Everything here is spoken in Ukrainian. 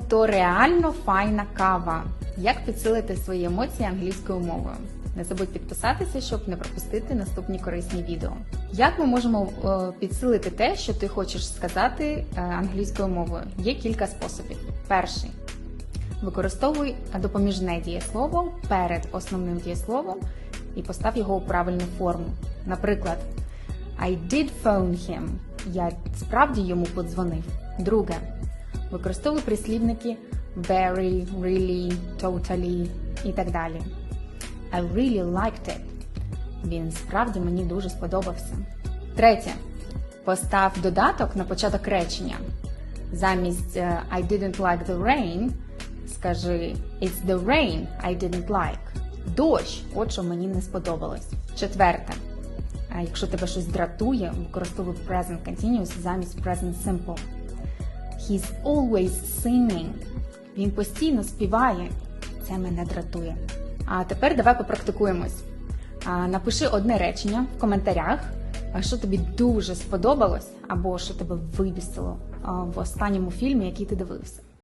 То реально файна кава. Як підсилити свої емоції англійською мовою? Не забудь підписатися, щоб не пропустити наступні корисні відео. Як ми можемо е, підсилити те, що ти хочеш сказати е, англійською мовою? Є кілька способів. Перший використовуй допоміжне дієслово перед основним дієсловом і постав його у правильну форму. Наприклад, I did phone him. Я справді йому подзвонив. Друге. Використовуй прислівники very, really, totally і так далі. I really liked it. Він справді мені дуже сподобався. Третє. Постав додаток на початок речення. Замість е, I didn't like the rain скажи It's the rain I didn't like. Дощ, от що мені не сподобалось. Четверте. Якщо тебе щось дратує, використовуй present continuous замість present simple. He's always singing. Він постійно співає. Це мене дратує. А тепер давай попрактикуємось. А, Напиши одне речення в коментарях, що тобі дуже сподобалось, або що тебе вибісило в останньому фільмі, який ти дивився.